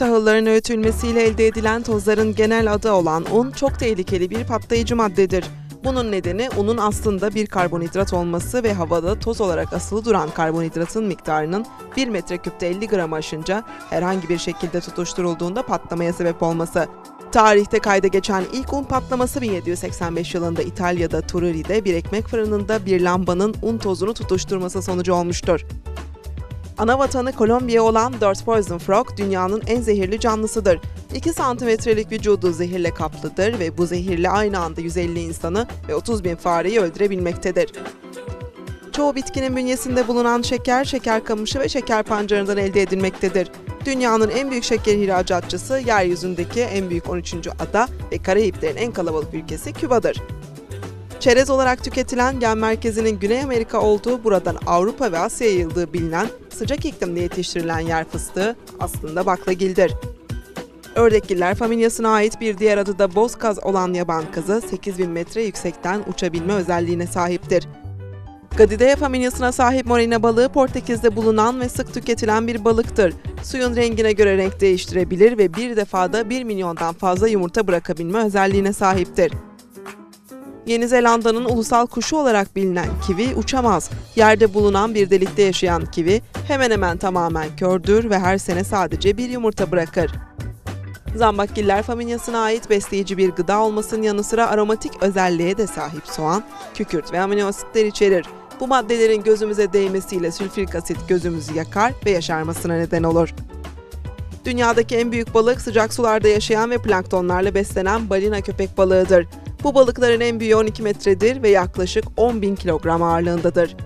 tahılların öğütülmesiyle elde edilen tozların genel adı olan un çok tehlikeli bir patlayıcı maddedir. Bunun nedeni unun aslında bir karbonhidrat olması ve havada toz olarak asılı duran karbonhidratın miktarının 1 metreküpte 50 gram aşınca herhangi bir şekilde tutuşturulduğunda patlamaya sebep olması. Tarihte kayda geçen ilk un patlaması 1785 yılında İtalya'da Tururi'de bir ekmek fırınında bir lambanın un tozunu tutuşturması sonucu olmuştur. Ana vatanı Kolombiya olan Dört Poison Frog dünyanın en zehirli canlısıdır. 2 santimetrelik vücudu zehirle kaplıdır ve bu zehirle aynı anda 150 insanı ve 30 bin fareyi öldürebilmektedir. Çoğu bitkinin bünyesinde bulunan şeker, şeker kamışı ve şeker pancarından elde edilmektedir. Dünyanın en büyük şeker ihracatçısı, yeryüzündeki en büyük 13. ada ve Karayiplerin en kalabalık ülkesi Küba'dır. Çerez olarak tüketilen gen merkezinin Güney Amerika olduğu buradan Avrupa ve Asya'ya yayıldığı bilinen sıcak iklimde yetiştirilen yer fıstığı aslında baklagildir. Ördekgiller familyasına ait bir diğer adı da bozkaz olan yaban kazı 8000 metre yüksekten uçabilme özelliğine sahiptir. Gadidae familyasına sahip morina balığı Portekiz'de bulunan ve sık tüketilen bir balıktır. Suyun rengine göre renk değiştirebilir ve bir defada 1 milyondan fazla yumurta bırakabilme özelliğine sahiptir. Yeni Zelanda'nın ulusal kuşu olarak bilinen kivi uçamaz. Yerde bulunan bir delikte yaşayan kivi hemen hemen tamamen kördür ve her sene sadece bir yumurta bırakır. Zambakgiller familyasına ait besleyici bir gıda olmasının yanı sıra aromatik özelliğe de sahip soğan, kükürt ve amino içerir. Bu maddelerin gözümüze değmesiyle sülfürik asit gözümüzü yakar ve yaşarmasına neden olur. Dünyadaki en büyük balık sıcak sularda yaşayan ve planktonlarla beslenen balina köpek balığıdır. Bu balıkların en büyüğü 12 metredir ve yaklaşık 10 bin kilogram ağırlığındadır.